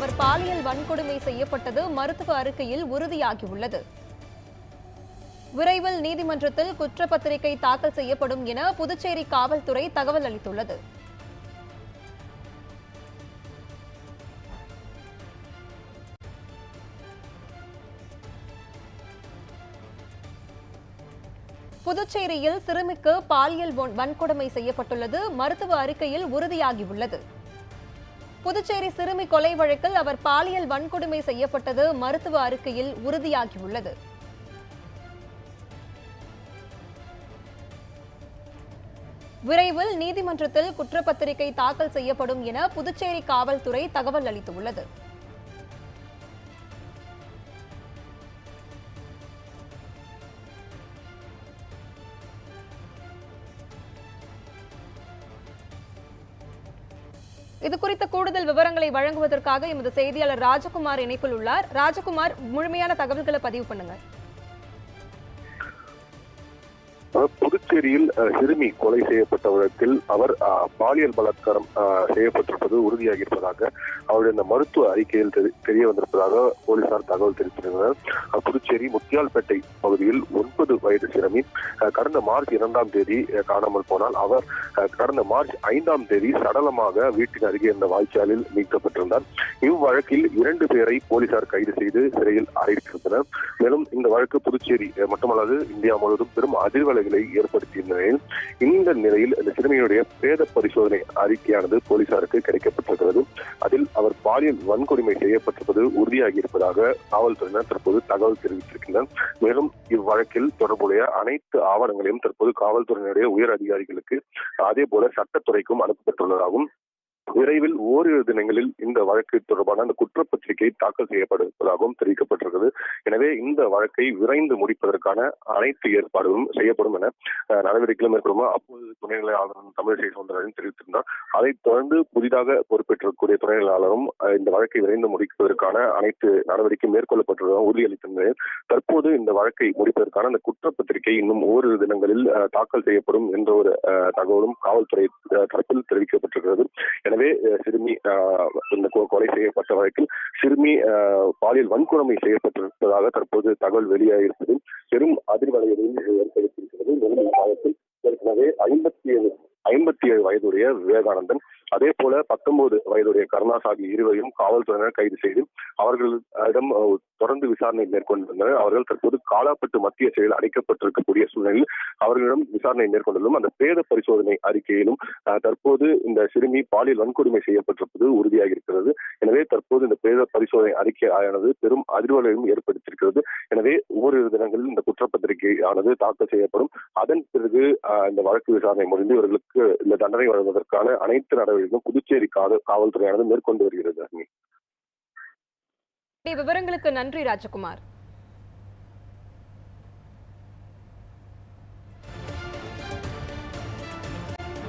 அவர் பாலியல் வன்கொடுமை செய்யப்பட்டது மருத்துவ அறிக்கையில் உறுதியாகியுள்ளது. விரைவில் நீதிமன்றத்தில் குற்றப்பத்திரிகை தாக்கல் செய்யப்படும் என புதுச்சேரி காவல்துறை தகவல் அளித்துள்ளது. புதுச்சேரியில் சிறுமிக்கு பாலியல் வன்கொடுமை செய்யப்பட்டுள்ளது. மருத்துவ அறிக்கையில் உறுதியாகியுள்ளது. புதுச்சேரி சிறுமி கொலை வழக்கில் அவர் பாலியல் வன்கொடுமை செய்யப்பட்டது மருத்துவ அறிக்கையில் உறுதியாகியுள்ளது. விரைவில் நீதிமன்றத்தில் குற்றப்பத்திரிகை தாக்கல் செய்யப்படும் என புதுச்சேரி காவல்துறை தகவல் அளித்துள்ளது. இது குறித்த கூடுதல் விவரங்களை வழங்குவதற்காக எமது செய்தியாளர் ராஜகுமார் இணைப்பில் உள்ளார். ராஜகுமார் முழுமையான தகவல்களை பதிவு பண்ணுங்க புதுச்சேரியில் சிறுமி கொலை செய்யப்பட்ட வழக்கில் அவர் பாலியல் பலாத்காரம் செய்யப்பட்டிருப்பது உறுதியாகி இருப்பதாக அவருடைய இந்த மருத்துவ அறிக்கையில் தெரி- தெரிய வந்திருப்பதாக போலீசார் தகவல் தெரிவித்திருந்தனர். புதுச்சேரி முத்தியால்பேட்டை பகுதியில் ஒன்பது வயது சிறுமி கடந்த மார்ச் இரண்டாம் தேதி காணாமல் போனால் அவர் கடந்த மார்ச் ஐந்தாம் தேதி சடலமாக வீட்டின் அருகே இருந்த வாய்ச்சாலில் மீட்கப்பட்டிருந்தார். இவ்வழக்கில் இரண்டு பேரை போலீசார் கைது செய்து சிறையில் அடைத்திருந்தனர். மேலும் இந்த வழக்கு புதுச்சேரி மட்டுமல்லாது இந்தியா முழுவதும் பெரும் அதிர்வலைகளை ஏற்படுத்திய நிலையில் இந்த நிலையில் இந்த சிறுமியினுடைய பிரேத பரிசோதனை அறிக்கையானது போலீசாருக்கு கிடைக்கப்பட்டிருக்கிறது. அதில் அவர் பாலியல் வன்கொடுமை செய்யப்பட்டிருப்பது உறுதியாகி இருப்பதாக காவல்துறையினர் தற்போது தகவல் தெரிவித்திருக்கின்றனர். மேலும் இவ்வழக்கில் தொடர்புடைய அனைத்து ஆவணங்களையும் தற்போது காவல்துறையினுடைய உயர் அதிகாரிகளுக்கு அதே போல சட்டத்துறைக்கும் அனுப்பப்பட்டுள்ளதாகவும் விரைவில் ஓரிரு தினங்களில் இந்த வழக்கு தொடர்பான அந்த குற்றப்பத்திரிகை தாக்கல் செய்யப்படுவதாகவும் தெரிவிக்கப்பட்டிருக்கிறது. எனவே இந்த வழக்கை விரைந்து முடிப்பதற்கான அனைத்து ஏற்பாடுகளும் செய்யப்படும் என நடவடிக்கைகளும் மேற்கொள்ளும் அப்போது துணைநிலை ஆளுநர் தமிழிசை சவுந்தரராஜன் தெரிவித்திருந்தார். அதைத் தொடர்ந்து புதிதாக பொறுப்பேற்றக்கூடிய துணைநிலை ஆளுநரும் இந்த வழக்கை விரைந்து முடிப்பதற்கான அனைத்து நடவடிக்கை மேற்கொள்ளப்பட்டுள்ளதாக உறுதியளித்த நிலையில் தற்போது இந்த வழக்கை முடிப்பதற்கான அந்த குற்றப்பத்திரிகை இன்னும் ஓரிரு தினங்களில் தாக்கல் செய்யப்படும் என்ற ஒரு தகவலும் காவல்துறை தரப்பில் தெரிவிக்கப்பட்டிருக்கிறது. எனவே ஏற்கனவே சிறுமி இந்த கொலை செய்யப்பட்ட வழக்கில் சிறுமி பாலியல் வன்கொடுமை செய்யப்பட்டிருப்பதாக தற்போது தகவல் வெளியாகியிருப்பது பெரும் அதிர்வலையை ஏற்படுத்தியிருக்கிறது. மேலும் ஏற்கனவே ஐம்பத்தி ஏழு ஐம்பத்தி ஏழு வயதுடைய விவேகானந்தன். அதே போல பத்தொன்பது வயதுடைய கருணாஸ் ஆகிய இருவரையும் காவல்துறையினர் கைது செய்து அவர்களிடம் தொடர்ந்து விசாரணை மேற்கொண்டிருந்தனர். அவர்கள் தற்போது காலாப்பட்டு மத்திய சிறையில் அடைக்கப்பட்டிருக்கக்கூடிய சூழ்நிலையில் அவர்களிடம் விசாரணை மேற்கொண்டதும் அந்த பிரேத பரிசோதனை அறிக்கையிலும் தற்போது இந்த சிறுமி பாலியல் வன்கொடுமை செய்யப்பட்டிருப்பது உறுதியாகி இருக்கிறது எனவே தற்போது இந்த பிரேத பரிசோதனை அறிக்கை ஆனது பெரும் அதிர்வலையும் ஏற்படுத்தியிருக்கிறது. எனவே ஒவ்வொரு தினங்களில் இந்த குற்றப்பத்திரிகை ஆனது தாக்கல் செய்யப்படும். அதன் பிறகு இந்த வழக்கு விசாரணை முடிந்து இவர்களுக்கு இந்த தண்டனை வழங்குவதற்கான அனைத்து நடவடிக்கைகளும் புதுச்சேரி காவல் காவல்துறையானது மேற்கொண்டு வருகிறது விவரங்களுக்கு நன்றி ராஜகுமார்.